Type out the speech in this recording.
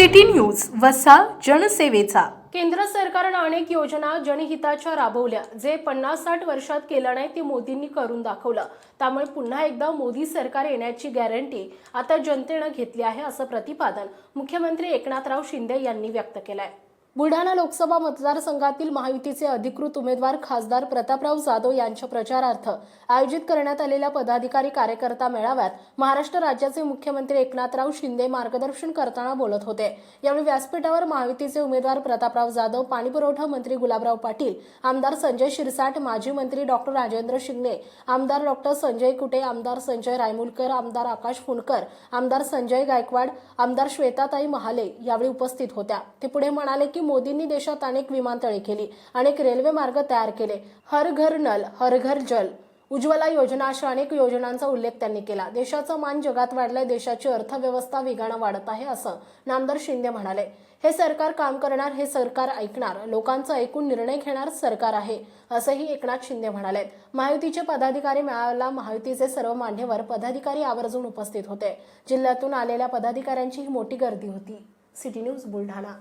City news वसा जनसेवेचा. केंद्र सरकारनं अनेक योजना जनहिताच्या राबवल्या. जे पन्नास साठ वर्षात केलं नाही ते मोदींनी करून दाखवलं. त्यामुळे पुन्हा एकदा मोदी सरकार येण्याची गॅरंटी आता जनतेनं घेतली आहे असं प्रतिपादन मुख्यमंत्री एकनाथराव शिंदे यांनी व्यक्त केलं आहे बुलढाणा लोकसभा मतदारसंघातील महायुतीचे अधिकृत उमेदवार खासदार प्रतापराव जाधव यांच्या प्रचारार्थ आयोजित करण्यात आलेल्या पदाधिकारी कार्यकर्ता मेळाव्यात महाराष्ट्र राज्याचे मुख्यमंत्री एकनाथराव शिंदे मार्गदर्शन करताना बोलत होते. यावेळी व्यासपीठावर महायुतीचे उमेदवार प्रतापराव जाधव पाणीपुरवठा मंत्री गुलाबराव पाटील आमदार संजय शिरसाट माजी मंत्री डॉक्टर राजेंद्र शिंगणे आमदार डॉक्टर संजय कुटे आमदार संजय रायमुलकर आमदार आकाश फुंडकर आमदार संजय गायकवाड आमदार श्वेताताई महाले यावेळी उपस्थित होत्या. ते पुढे म्हणाले की की मोदींनी देशात अनेक विमानतळे केली अनेक रेल्वे मार्ग तयार केले. हर घर नल हर घर जल. उज्ज्वला योजना अशा अनेक योजनांचा उल्लेख त्यांनी केला. देशाचा मान जगात वाढलाय देशाची अर्थव्यवस्था वेगानं वाढत आहे असं नामदार शिंदे म्हणाले. हे सरकार काम करणार हे सरकार ऐकणार लोकांचा ऐकून निर्णय घेणार सरकार आहे असंही एकनाथ शिंदे म्हणाले. महायुतीचे पदाधिकारी मेळाव्याला महायुतीचे सर्व मान्यवर पदाधिकारी आवर्जून उपस्थित होते. जिल्ह्यातून आलेल्या पदाधिकाऱ्यांची ही मोठी गर्दी होती. City news Buldhana.